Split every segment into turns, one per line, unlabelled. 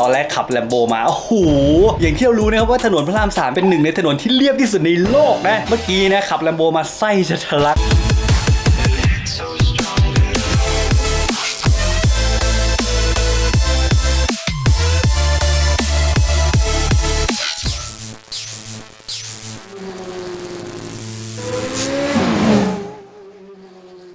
ตอนแรกขับแลมโบมาโอ้โหอย่างที่เรารู้นะครับว่าถนนพระรามสามเป็นหนึ่งในถนนที่เรียบที่สุดในโลกนะเมื่อกี้นะขับแลมโบมาไส้จะทะลัก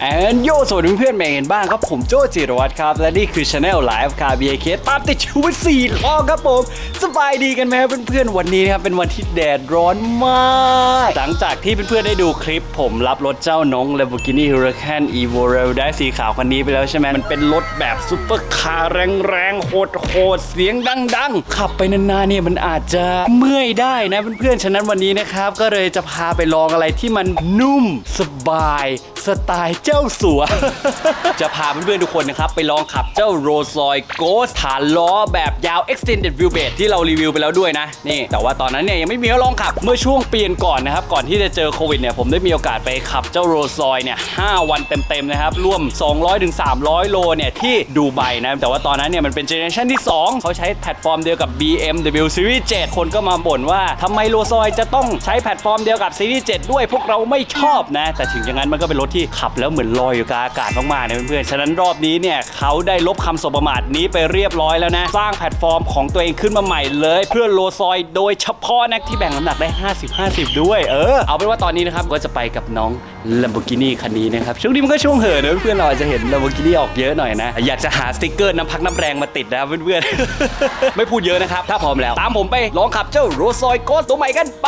แอนโยสวัสดีเพื่อนๆแบ่งเห็นบ้างครับผมโจจิรวัตรครับ และนี่คือ Channel Live ครับ BK ตามติดชีวิตสี่ล้อครับผม สบายดีกันไหมเพื่อนๆ วันนี้นะครับ เป็นวันที่แดดร้อนมาก หลังจากที่เพื่อนๆ ได้ดูคลิปผมรับรถเจ้าน้อง Lamborghini Huracan Evo r a l ได้สีขาวคันนี้ไปแล้วใช่ไหมมันเป็นรถแบบซุปเปอร์คาร์แรงๆโหดๆเสียงดังๆ ขับไปนานๆเนี่ยมันอาจจะเมื่อยได้นะเพื่อนๆฉะนั้นวันนี้นะครับก็เลยจะพาไปลองอะไรที่มันนุ่มสบาย สไตล์เจ้าสัว จะพาเพื่อนๆทุกคนนะครับ ไปลองขับเจ้า Rolls Royce Ghost ฐานล้อแบบยาว Extended Wheelbase ที่เรารีวิวไปแล้วด้วยนะ นี่ แต่ว่าตอนนั้นเนี่ยยังไม่มีให้ลองขับเมื่อช่วงปีนก่อนนะครับ ก่อนที่จะเจอโควิดเนี่ยผมได้มีโอกาสไปขับเจ้า Rolls Royce เนี่ย5วันเต็มๆนะครับร่วม 200-300 โลเนี่ยที่ดูไบนะแต่ว่าตอนนั้นเนี่ยมันเป็นเจเนอเรชันที่ 2 เขาใช้แพลตฟอร์มเดียวกับ BMW Series 7 คนก็มาบ่นว่าทำไม Rolls Royce จะต้องใช้แพลตฟอร์มเดียวกับ Series 7ด้วยพวกเราไม่ชอบนะ แต่ถึงอย่างนั้นมันก็เป็นรถที่ขับแล้วเหมือนลอยอยู่กลางอากาศมากๆนะเพื่อนๆ ฉะนั้นรอบนี้เนี่ยเขาได้ลบคำสบประมาทนี้ไปเรียบร้อยแล้วนะ สร้างแพลตฟอร์มของตัวเองขึ้นมาใหม่เลย เพื่อโลซอยโดยเฉพาะนะที่แบ่งน้ำหนักได้ 50-50 ด้วย เออ เอาเป็นว่าตอนนี้นะครับก็จะไปกับน้อง Lamborghini คันนี้นะครับช่วงนี้มันก็ช่วงเหินนะเพื่อนๆเราอาจจะเห็น Lamborghini ออกเยอะหน่อยนะ อยากจะหาสติกเกอร์น้ำพักน้ำแรงมาติดนะเพื่อนๆ ไม่พูดเยอะนะครับ ถ้าพร้อมแล้ว ตามผมไปลองขับเจ้าโรซอยโกสตัวใหม่กันไป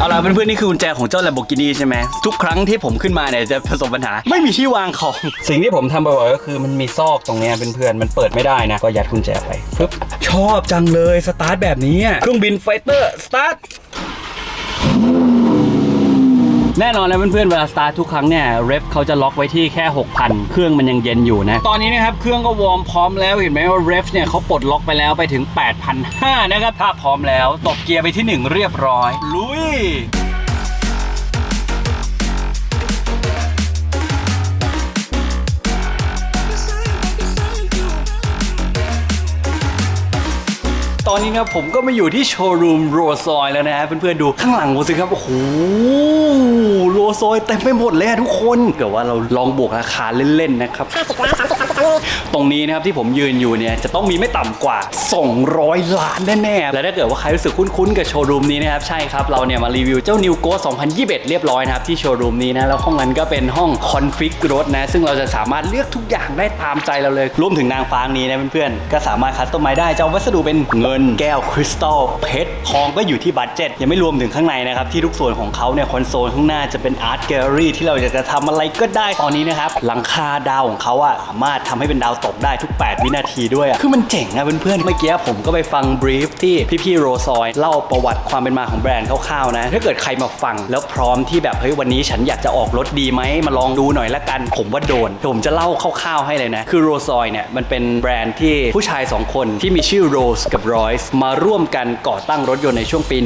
เอาล่ะเพื่อนๆนี่คือกุญแจของเจ้า Lamborghini ใช่ไหมทุกครั้งที่ผมขึ้นมาเนี่ยจะประสบปัญหา ไม่มีที่วางของ สิ่งที่ผมทำบ่อยๆก็คือมันมีซอกตรงเนี้ยเพื่อนๆมันเปิดไม่ได้นะ ก็ยัดกุญแจไปปึ๊บชอบจังเลยสตาร์ทแบบนี้เครื่องบินไฟเตอร์สตาร์ท แน่นอนนะเพื่อนๆเวลาสตาร์ททุกครั้งเนี่ยเรฟเขาจะล็อกไว้ที่แค่ 6,000 เครื่องมันยังเย็นอยู่นะ ตอนนี้นะครับเครื่องก็วอร์มพร้อมแล้วเห็นไหมว่าเรฟเนี่ยเขาปลดล็อกไปแล้วไปถึง8,500นะครับถ้าพร้อมแล้วตบเกียร์ไปที่ 1 เรียบร้อย ลุย ตอนนี้นะครับผมก็มาอยู่ที่โชว์รูมโรซอยแล้วนะฮะเพื่อนๆดูข้างหลังผมสิครับ โอ้โหโรซอยเต็มไปหมดเลยทุกคนเกิดว่าเราลองบวกราคาเล่นๆนะครับ
50ล้าน30
ตรงนี้นะครับที่ผมยืนอยู่เนี่ยจะต้องมีไม่ต่ำกว่า 200 ล้านแน่ๆ และถ้าเกิดว่าใครรู้สึกคุ้นๆ กับโชว์รูมนี้นะครับ ใช่ครับ เราเนี่ยมารีวิวเจ้า New Go 2021 เรียบร้อยนะครับ ที่โชว์รูมนี้นะ แล้วห้องนั้นก็เป็นห้องคอนฟิกรถนะ ซึ่งเราจะสามารถเลือกทุกอย่างได้ตามใจเราเลย รวมถึงนางฟ้านี้นะเพื่อนๆ ก็สามารถคัสตอมไมได้จะเอาวัสดุเป็นเงินแก้วคริสตัลเพชรทองก็อยู่ที่บัตเจ็ตยังไม่รวมถึงข้างในนะครับที่ทุกส่วนของเขาเนี่ยคอนโซลข้างหน้าจะเป็นอาร์ตแกลเลอรี่ที่เราจะทำอะไรก็ได้ตอนนี้นะครับหลังคาดาวของเขาอะสามารถทำให้เป็นดาวตกได้ทุก 8 วินาทีด้วยอะคือมันเจ๋งอะเพื่อนๆ เมื่อกี้ผมก็ไปฟังบรีฟที่พี่ๆโรซอยเล่าประวัติความเป็นมาของแบรนด์คร่าวๆนะ ถ้าเกิดใครมาฟังแล้วพร้อมที่แบบเฮ้ยวันนี้ฉันอยากจะออกรถดีไหมมาลองดูหน่อยละกัน ผมว่าโดนเดี๋ยวผมจะเล่าคร่าวๆให้เลยนะ คือโรซอยเนี่ยมันเป็นแบรนด์ที่ผู้ชาย 2 คนที่มีชื่อโรสกับรอยส์มาร่วมกันก่อตั้งรถยนต์ในช่วงปี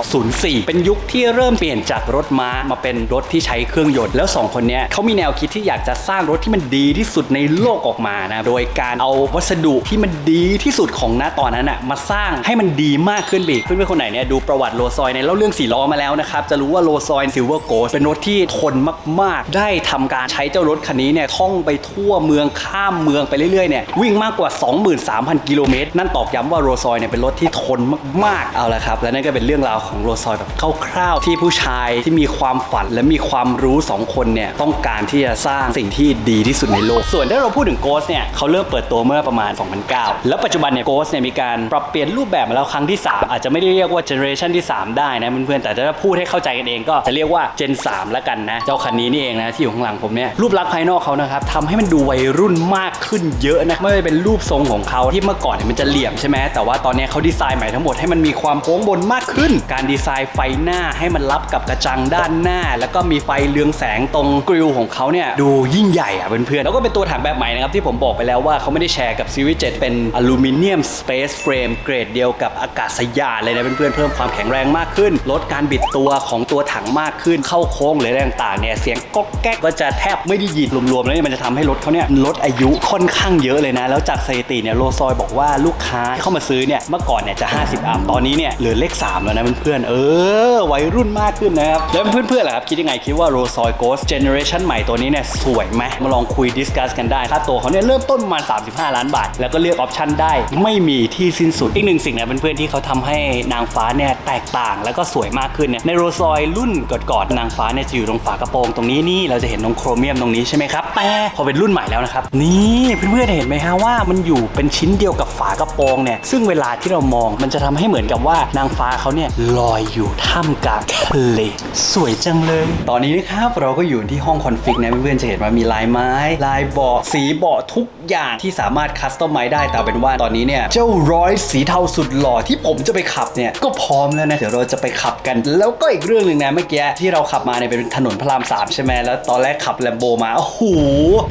1904 เป็นยุคที่เริ่มเปลี่ยนจากรถม้ามาเป็นรถที่ใช้เครื่องยนต์แล้วสองคนเนี้ยเขามีแนวคิดที่อยากจะสร้างรถที่มันดีที่สุดในโลกออกมานะโดยการเอาวัสดุที่มันดีที่สุดของณตอนนั้นอะมาสร้างให้มันดีมากขึ้นไปอีกเพื่อนๆคนไหนเนี่ยดูประวัติโรซอยในเล่าเรื่องสี่ล้อมาแล้วนะครับจะรู้ว่าโรซอยซิลเวอร์โกสเป็นรถที่ทนมากๆ ได้ทำการใช้เจ้ารถคันนี้เนี่ยท่องไปทั่วเมืองข้ามเมืองไปเรื่อยๆเนี่ยวิ่งมากกว่า 23,000 กิโลเมตร นั่นตอกย้ำว่าโรซอยเนี่ยเป็นรถที่ทนมากๆเอาละครับและนั่นก็เป็นเรื่องราวของโรซอยแบบคร่าวๆที่ผู้ชายที่มีความฝันและมีความรู้สองคนเนี่ยต้องการที่จะสร้างสิ่งที่ดีที่สุดในโลก ส่วนถ้าเราพูดถึงโกสเนี่ยเขาเริ่มเปิดตัวเมื่อประมาณ 2009 แล้วปัจจุบันเนี่ยโกสเนี่ยมีการปรับเปลี่ยนรูปแบบมาแล้วครั้งที่ 3 อาจจะไม่ได้เรียกว่าเจเนอเรชันที่ 3 ได้นะเพื่อนๆแต่ถ้าพูดให้เข้าใจกันเองก็จะเรียกว่าเจน3แล้วกันนะเจ้าคันนี้นี่เองนะที่อยู่ข้างหลังผมเนี่ยรูปลักษณ์ภายนอกเขานะครับทำให้มันดูวัยรุ่นมากขึ้นเยอะนะไม่ว่าเป็นรูปทรงของเขาที่เมื่อก่อนเนี่ยมันจะเหลี่ยมใช่ไหมแต่ว่าตอนนี้เขาดีไซน์ใหม่ทั้งหมดให้มันมีความโค้งบนมากขึ้น การดีไซน์ไฟหน้าให้มันรับกับกระจังด้านหน้า แล้วก็มีไฟเรืองแสงตรงกริลของเขาเนี่ยดูยิ่งใหญ่อะเพื่อนๆแล้วก็เป็นตัวถังแบบใหม่นะครับที่ผมบอกไปแล้วว่าเขาไม่ได้แชร์กับซีรีส์7เป็นอลูมิเนียมสเปซเฟรมเกรดเดียวกับอากาศยานเลยนะเพื่อนๆเพิ่มความแข็งแรงมากขึ้น ลดการบิดตัวของตัวถังมากขึ้นเข้าโค้งหรืออะไรต่างๆเนี่ยเสียงก๊อกแก๊กก็จะแทบไม่ได้ยินรวมๆแล้วเนี่ยมันจะทำให้รถเขาเนี่ยลดอายุค่อนข้างเยอะเลยนะ แล้วจากสถิติเนี่ยโลซอยบอกว่าลูกค้าที่เข้ามาซื้อเนี่ยเมื่อก่อนเนี่ยจะ 50 อัพตอนนี้เนี่ยเหลือเลข 3 แล้วนะเพื่อนๆเออวัยรุ่นมากขึ้นนะครับแล้วเพื่อนๆล่ะครับคิดยังไงคิดว่าโรซอยโกสเจเนอเรชันใหม่ตัวนี้เนี่ยสวยไหมมาลองคุยดิสคัสกันได้ค่าตัวเขาเนี่ยเริ่มต้นประมาณ 35 ล้านบาท แล้วก็เลือกออปชันได้ ไม่มีที่สิ้นสุด อีกหนึ่งสิ่งนะเพื่อนๆที่เขาทำให้นางฟ้าเนี่ยแตกต่างแล้วก็สวยมากขึ้นเนี่ยในโรซอยรุ่นก่อนๆนางฟ้าเนี่ยจะอยู่ตรงฝากระโปรงตรงนี้นี่เราจะเห็นตรงโครเมียมตรงนี้ใช่ไหมครับแต่พอเป็นรุ่นใหม่แล้วนะครับนี่เพื่อนๆเห็นไหมฮะว่ามันอยู่เป็นชิ้นเดียวกับฝากระโปรงเนี่ยซึ่งเวลาที่เรามองมันจะทำให้เหมือนกับว่านางฟ้าเขาเนี่ยลอยอยู่ท่ามกลางทะเลสวยจังเลย ตอนนี้นะครับเราก็อยู่ที่ห้องคอนฟิกนะเพื่อนๆจะเห็นว่ามีลายไม้ ลายเบาะสีเบาะทุกอย่างที่สามารถคัสตอมไมได้แต่เป็นว่าตอนนี้เนี่ย เจ้าร้อยสีเทาสุดหล่อที่ผมจะไปขับเนี่ย ก็พร้อมแล้วนะ เดี๋ยวเราจะไปขับกัน แล้วก็อีกเรื่องหนึ่งนะเมื่อกี้ที่เราขับมาเนี่ยเป็นถนนพระรามสามใช่ไหมแล้วตอนแรกขับแลมโบมาโอ้โห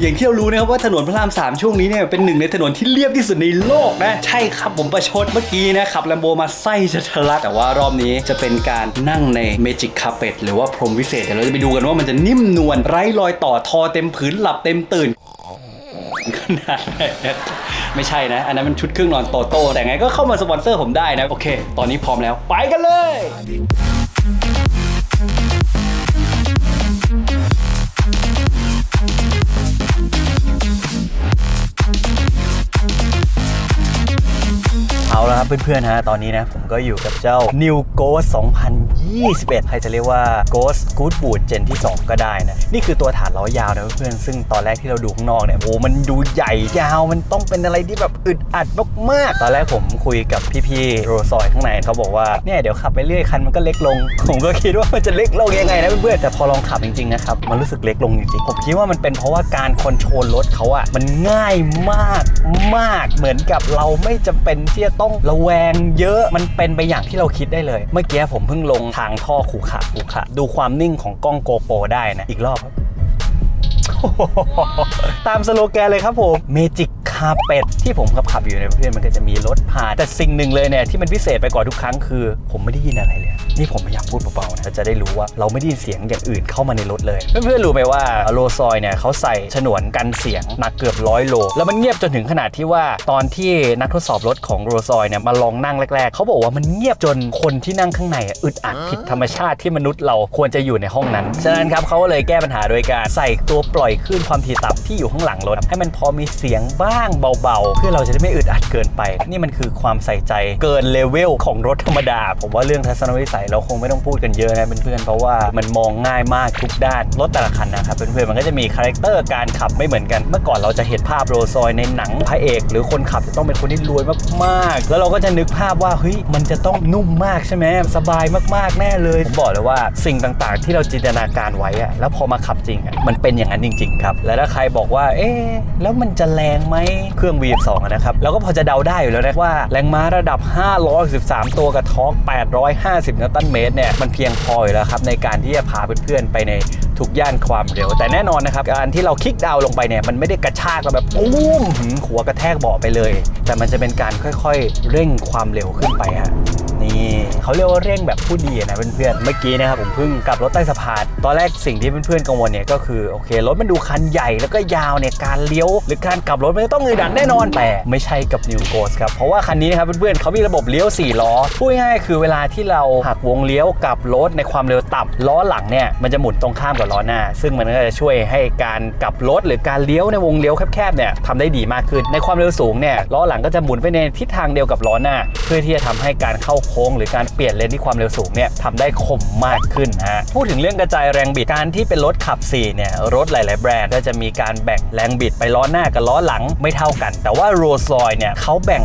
อย่างที่เรารู้นะครับว่าถนนพระรามสามช่วงนี้เนี่ยเป็นหนึ่งในถนนที่เรียบที่สุดในโลกนะใช่ครับผมประชดเมื่อกี้นะขับแลมโบมาไส้จะทะลักแต่ว่ารอบนี้จะเป็นการนั่งในเมจิกคาเ e ตหรือว่าพรมวิเศษเดี๋ยวเราจะไปดูกันว่ามันจะนิ่มนวลไร้รอยต่อทอเต็มผืนหลับเต็มตื่น ขนาดไหนไม่ใช่นะ อันนั้นมันชุดเครื่องนอนโตโต้แต่ไงก็เข้ามาสปอนเซอร์ผมได้นะ โอเค ตอนนี้พร้อมแล้วไปกันเลย ละครับเพื่อนๆฮะตอนนี้นะผมก็อยู่กับเจ้า New Ghost 2021 ใครจะเรียกว่า Ghost Good Boot Gen ที่ 2 ก็ได้นะ นี่คือตัวฐานล้อยาวนะเพื่อนๆซึ่งตอนแรกที่เราดูข้างนอกเนี่ยโอ้มันดูใหญ่ยาวมันต้องเป็นอะไรที่แบบอึดอัดมากๆ ตอนแรกผมคุยกับพี่ๆโรซอยข้างในเขาบอกว่าเนี่ยเดี๋ยวขับไปเรื่อยคันมันก็เล็กลง ผมก็คิดว่ามันจะเล็กลงยังไงนะเพื่อนๆแต่พอลองขับจริงๆนะครับมันรู้สึกเล็กลงจริงๆผมคิดว่ามันเป็นเพราะว่าการคอนโทรลรถเขาอะมันง่ายมากมากเหมือนกับเราไม่จำเป็นที่จะต้องระแวงเยอะมันเป็นไปอย่างที่เราคิดได้เลย เมื่อกี้ผมเพิ่งลงทางท่อขู่ขะขู่ขะดูความนิ่งของกล้องโกโปรได้นะ อีกรอบ ตามสโลแกนเลยครับผมเมจิก คาเป็ดที่ผมขับขับอยู่ในยเพื่อนมันก็จะมีรถผ่าน แต่สิ่งหนึ่งเลยเนี่ยที่มันพิเศษไปกว่าทุกครั้งคือ ผมไม่ได้ยินอะไรเลย นี่ผมพยายามพูดเบาๆนะจะได้รู้ว่าเราไม่ได้ยินเสียงอย่างอื่นเข้ามาในรถเลย เพื่อนๆรู้ไหมว่าโลซอยเนี่ยเขาใส่ฉนวนกันเสียงหนักเกือบร้อยโล แล้วมันเงียบจนถึงขนาดที่ว่าตอนที่นักทดสอบรถของโรซอยเนี่ยมาลองนั่งแรก ๆเขาบอกว่ามันเงียบจนคนที่นั่งข้างในอะอึดอัดผิดธรรมชาติที่มนุษย์เราควรจะอยู่ในห้องนั้นฉะนั้นครับเขาก็เลยแก้ปัญหาโดยการใส่ตัวปล่อยคลื่นความถี่ต่ำที่อยู่ข้างหลังรถให้มันพอมีเสียงบ้างเบาๆ เพื่อเราจะได้ไม่อึดอัดเกินไป นี่มันคือความใส่ใจเกินเลเวลของรถธรรมดา ผมว่าเรื่องทัศนวิสัยเราคงไม่ต้องพูดกันเยอะนะเพื่อนๆเพราะว่ามันมองง่ายมากทุกด้านรถแต่ละคันนะครับเพื่อนๆมันก็จะมีคาแรคเตอร์การขับไม่เหมือนกัน เมื่อก่อนเราจะเห็นภาพโรลซอยในหนังพระเอก หรือคนขับจะต้องเป็นคนที่รวยมากๆ แล้วเราก็จะนึกภาพว่าเฮ้ยมันจะต้องนุ่มมากใช่ไหมสบายมากๆแน่เลยผมบอกเลยว่าสิ่งต่างๆ ที่เราจินตนาการไว้อะแล้วพอมาขับจริงอะมันเป็นอย่างนั้นจริง ๆ ครับ และถ้าใครบอกว่า เอ๊ะแล้วมันจะแรงไหมเครื่อง V2 นะครับเราก็พอจะเดาได้อยู่แล้วนะว่า แรงม้าระดับ 513 ตัวกับทอร์ก850 นิวตันเมตรเนี่ย มันเพียงพออยู่แล้วครับ ในการที่จะพาเพื่อนๆ ไปในทุกย่านความเร็ว แต่แน่นอนนะครับ การที่เราคลิกดาวลงไปเนี่ย มันไม่ได้กระชากเราแบบปุ้มหัวกระแทกเบาะไปเลย แต่มันจะเป็นการค่อยๆ เร่งความเร็วขึ้นไปฮะ เขาเรียกว่าเร่งแบบผู้ดีนะเพื่อนๆเมื่อกี้นะครับผมเพิ่งกลับรถใต้สะพานตอนแรกสิ่งที่เพื่อนๆกังวลเนี่ยก็คือโอเครถมันดูคันใหญ่แล้วก็ยาวเนี่ยการเลี้ยว หรือการกลับรถมันจะต้องอึดอัดแน่นอนแต่ไม่ใช่กับ New Ghost ครับเพราะว่าคันนี้นะครับเพื่อนๆเขามีระบบเลี้ยว 4 ล้อพูดง่ายๆคือเวลาที่เราหักวงเลี้ยวกลับรถในความเร็วต่ำล้อหลังเนี่ยมันจะหมุนตรงข้ามกับล้อหน้า ซึ่งมันก็จะช่วยให้การกลับรถหรือการเลี้ยวในวงเลี้ยวแคบๆเนี่ยทำได้ดีมากขึ้นในความเร็วสูงเนี่ยล้อหลังก็จะหมุนไปในทิศทางเดียวกับล้อหน้า เพื่อที่จะทำให้การเข้าโค้งง หรือการเปลี่ยนเลนที่ความเร็วสูงเนี่ยทำได้คมมากขึ้นฮะพูดถึงเรื่องกระจายแรงบิดการที่เป็นรถขับ4เนี่ยรถหลาย ๆ แบรนด์ก็จะมีการแบ่งแรงบิดไปล้อหน้ากับล้อหลังไม่เท่ากัน แต่ว่าโรลส์รอยเนี่ยเขาแบ่ง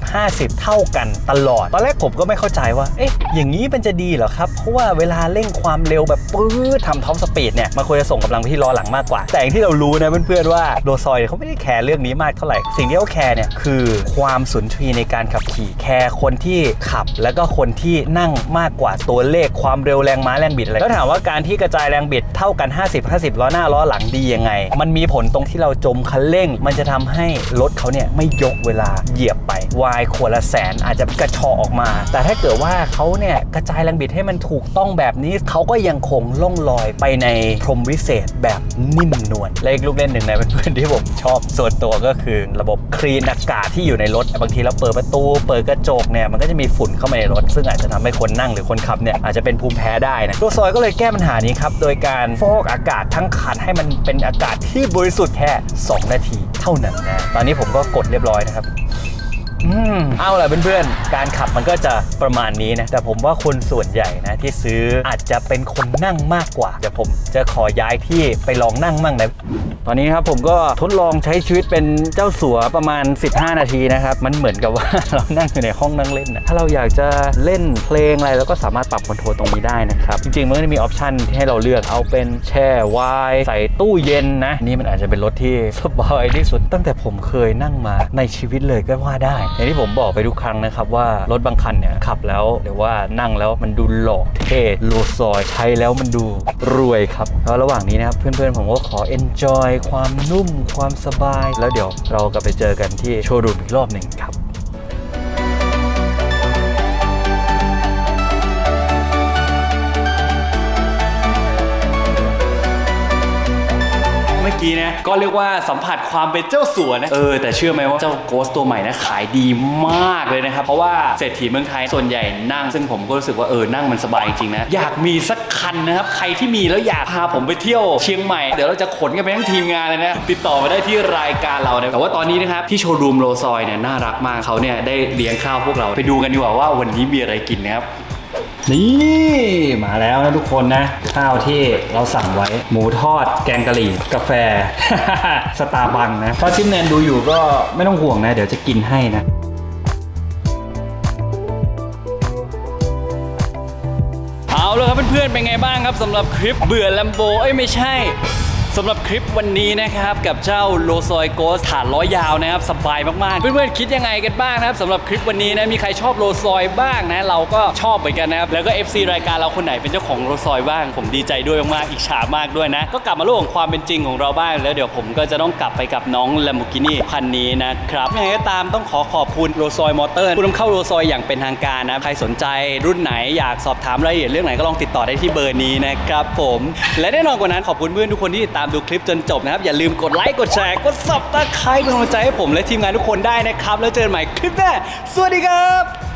50-50 เท่ากันตลอด ตอนแรกผมก็ไม่เข้าใจว่าเอ๊ะอย่างนี้มันจะดีเหรอครับ เพราะว่าเวลาเร่งความเร็วแบบปื๊ดทำท็อปสปีดเนี่ยมันควรจะส่งกำลังไปที่ล้อหลังมากกว่า แต่อย่างที่เรารู้นะเพื่อนๆว่าโรลส์รอยเขาไม่ได้แคร์เรื่องนี้มากเท่าไหร่สิ่งที่เขาแคร์เนี่ยคือความสุนทรีในการขับขี่แคร์คนที่ขับแล้วก็คนที่นั่งมากกว่าตัวเลขความเร็วแรงม้าแรงบิดอะไรแล้วถามว่าการที่กระจายแรงบิดเท่ากัน 50 50ล้อหน้าล้อหลังดียังไง มันมีผลตรงที่เราจมคันเร่ง มันจะทำให้รถเขาเนี่ยไม่ยกเวลาเหยียบไปวายขวดละแสนอาจจะกระชอออกมา แต่ถ้าเกิดว่าเขาเนี่ยกระจายแรงบิดให้มันถูกต้องแบบนี้เขาก็ยังคงล่องลอยไปในพรมวิเศษแบบนิ่มนวลและอีกลูกเล่นหนึ่งในเพื่อนๆที่ผมชอบส่วนตัวก็คือ ระบบคลีนอากาศที่อยู่ในรถบางทีเราเปิดประตู เปิดกระจกเนี่ยมันก็จะมีฝุ่นเข้ามาในรถ ซึ่งอาจจะทำให้คนนั่งหรือคนขับเนี่ยอาจจะเป็นภูมิแพ้ได้นะตัวซอยก็เลยแก้ปัญหานี้ครับ โดยการฟอกอากาศทั้งคันให้มันเป็นอากาศที่บริสุทธิ์แค่ 2 นาทีเท่านั้นนะ ตอนนี้ผมก็กดเรียบร้อยนะครับ เอาล่ะเพื่อนๆ การขับมันก็จะประมาณนี้นะ แต่ผมว่าคนส่วนใหญ่นะที่ซื้ออาจจะเป็นคนนั่งมากกว่า เดี๋ยวผมจะขอย้ายที่ไปลองนั่งมั่งนะตอนนี้ครับผมก็ทดลองใช้ชีวิตเป็นเจ้าสัวประมาณ 15 นาทีนะครับ มันเหมือนกับว่าเรานั่งอยู่ในห้องนั่งเล่นนะถ้าเราอยากจะเล่นเพลงอะไรเราก็สามารถปรับคอนโทรลตรงนี้ได้นะครับ จริงๆมันก็จะมีออปชันที่ให้เราเลือกเอาเป็นแช่ไวน์ใส่ตู้เย็นนะ นี่มันอาจจะเป็นรถที่สบายที่สุดตั้งแต่ผมเคยนั่งมาในชีวิตเลยก็ว่าได้อย่างที่ผมบอกไปทุกครั้งนะครับว่ารถบางคันเนี่ยขับแล้วหรือว่านั่งแล้วมันดูหล่อเท่โลซอยใช้แล้วมันดูรวยครับแล้วระหว่างนี้นะครับเพื่อนๆผมก็ขอ enjoy ความนุ่มความสบาย แล้วเดี๋ยวเรากลับไปเจอกันที่โชว์รูมอีกรอบหนึ่งครับ กี้นะ ก็เรียกว่าสัมผัสความเป็นเจ้าสัวนะ เออ แต่เชื่อไหมว่าเจ้าโกสตัวใหม่นะขายดีมากเลยนะครับ เพราะว่าเศรษฐีเมืองไทยส่วนใหญ่นั่ง ซึ่งผมก็รู้สึกว่าเออนั่งมันสบายจริงๆนะ อยากมีสักคันนะครับ ใครที่มีแล้วอยากพาผมไปเที่ยวเชียงใหม่ เดี๋ยวเราจะขนกันไปทั้งทีมงานเลยนะ ติดต่อมาได้ที่รายการเรานะแต่ว่าตอนนี้นะครับที่โชว์รูมโรซอยเนี่ยน่ารักมากเขาเนี่ยได้เลี้ยงข้าวพวกเราไปดูกันดีกว่าว่าวันนี้มีอะไรกินนะครับ นี่มาแล้วนะทุกคนนะข้าวที่เราสั่งไว้หมูทอดแกงกะหรี่ กาแฟ สตาร์บัคนะถ้าชิมแนนดูอยู่ก็ไม่ต้องห่วงนะ เดี๋ยวจะกินให้นะเอาลยครับเพื่อนๆเป็นไงบ้างครับสำหรับคลิปเบื่อแลมโบเอ้ยไม่ใช่ สำหรับคลิปวันนี้นะครับกับเจ้าโลซอยโกสฐานล้อยาวนะครับสบายมากๆ เพื่อนๆคิดยังไงกันบ้างนะครับสำหรับคลิปวันนี้นะมีใครชอบโลซอยบ้างนะเราก็ชอบเหมือนกันนะครับแล้วก็ FC รายการเราคนไหนเป็นเจ้าของโลซอยบ้าง ผมดีใจด้วยมากๆอิจฉามากด้วยนะ ก็กลับมาโลกของความเป็นจริงของเราบ้าง แล้วเดี๋ยวผมก็จะต้องกลับไปกับน้อง Lamborghini คันนี้นะครับยังไงก็ตามต้องขอขอบคุณโลซอยมอเตอร์ผู้นำเข้าโลซอยอย่างเป็นทางการนะใครสนใจรุ่นไหนอยากสอบถามรายละเอียดเรื่องไหนก็ลองติดต่อได้ที่เบอร์นี้นะครับผมและแน่นอนกว่านั้นขอบคุณเพื่อนทุกคนที่ติดตามดูคลิปจนจบนะครับ อย่าลืมกดไลค์กดแชร์กดซับตะไคร้เป็นกำลังใจให้ผมและทีมงานทุกคนได้นะครับ แล้วเจอกันใหม่คลิปหน้าสวัสดีครับ